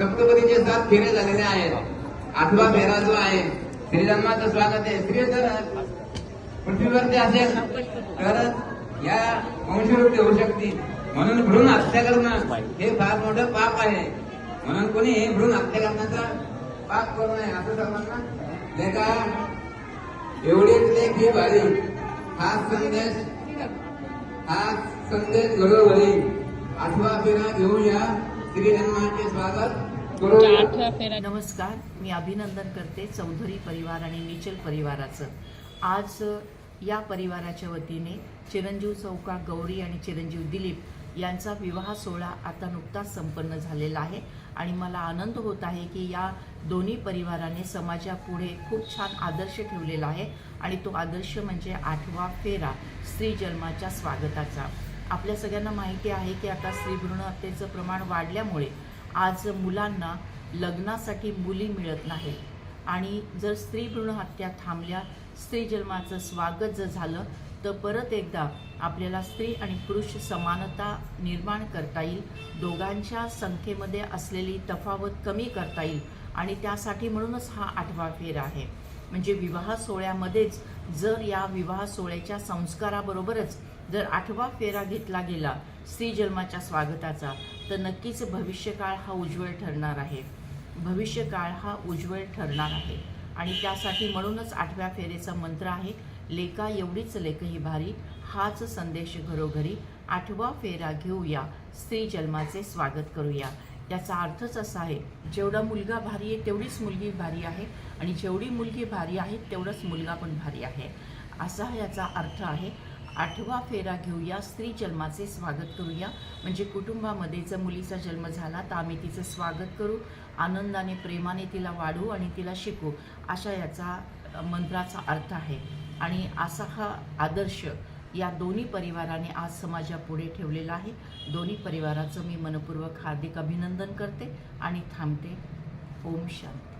सप्तपदीचे सात फेरे झालेले आहेत. आठवा फेरा जो आहे श्रीरामाचं स्वागत आहे. स्त्री जर पृथ्वीवरती असेल तरच या वंशवृत्ती होऊ शकते. म्हणून भ्रूण हत्या करणं हे फार मोठं पाप आहे. म्हणून कोणी भ्रूण हत्या करण्याचा पाप करू नये असं सर्वांना लेखा एवढीच लेख ही भारी. हा संदेश हा संदेश घडोघडी आठवा फेरा घेऊया नमस्कार मी अभिनंदन करते चौधरी परिवार आणि निचल परिवाराचं. आज या परिवाराच्या वतीने चिरंजीव चौका गौरी आणि चिरंजीव दिलीप यांचा विवाह सोहळा आता नुकताच संपन्न झालेला आहे आणि मला आनंद होत आहे की या दोन्ही परिवाराने समाजापुढे खूप छान आदर्श ठेवलेला आहे आणि तो आदर्श म्हणजे आठवा फेरा स्त्री जन्माच्या स्वागताचा. आपल्या सगळ्यांना माहिती आहे की आता स्त्री भ्रूण हत्येचं प्रमाण वाढल्यामुळे आज मुलांना लग्नासाठी मुली मिळत नाहीत. आणि जर स्त्री भ्रूण हत्या थांबल्या स्त्री जन्माचं स्वागत जर झालं तर परत एकदा आपल्याला स्त्री आणि पुरुष समानता निर्माण करता येईल. दोघांच्या संख्येमध्ये असलेली तफावत कमी करता येईल. आणि त्यासाठी म्हणूनच हा आठवा फेर आहे. म्हणजे विवाह सोहळ्यामध्येच जर या विवाह सोहळ्याच्या संस्काराबरोबरच जर आठवा फेरा घेतला गेला स्त्री जन्माच्या स्वागताचा तर नक्कीच भविष्यकाळ हा उज्ज्वल ठरणार आहे. भविष्यकाळ हा उज्ज्वल ठरणार आहे. आणि त्यासाठी म्हणूनच आठव्या फेरेचा मंत्र आहे लेका एवढीच लेखही भारी हाच संदेश घरोघरी. आठवा फेरा घेऊया स्त्री जन्माचे स्वागत करूया. याचा अर्थच असा आहे जेवढा मुलगा भारी आहे तेवढीच मुलगी भारी आहे आणि जेवढी मुलगी भारी आहे तेवढाच मुलगा पण भारी आहे. असा याचा अर्थ आहे. आठवा फेरा घेऊया स्त्री जन्माचे स्वागत करूया. म्हणजे कुटुंबामध्ये जर मुलीचा जन्म झाला तर आम्ही तिचं स्वागत करू आनंदाने प्रेमाने तिला वाढू आणि तिला शिकू अशा याचा मंत्राचा अर्थ आहे. आणि असा हा आदर्श या दोन्ही परिवाराने आज समाजापुढे ठेवलेला आहे. दोन्ही परिवाराचं मी मनपूर्वक हार्दिक अभिनंदन करते आणि थांबते. ओम शांती.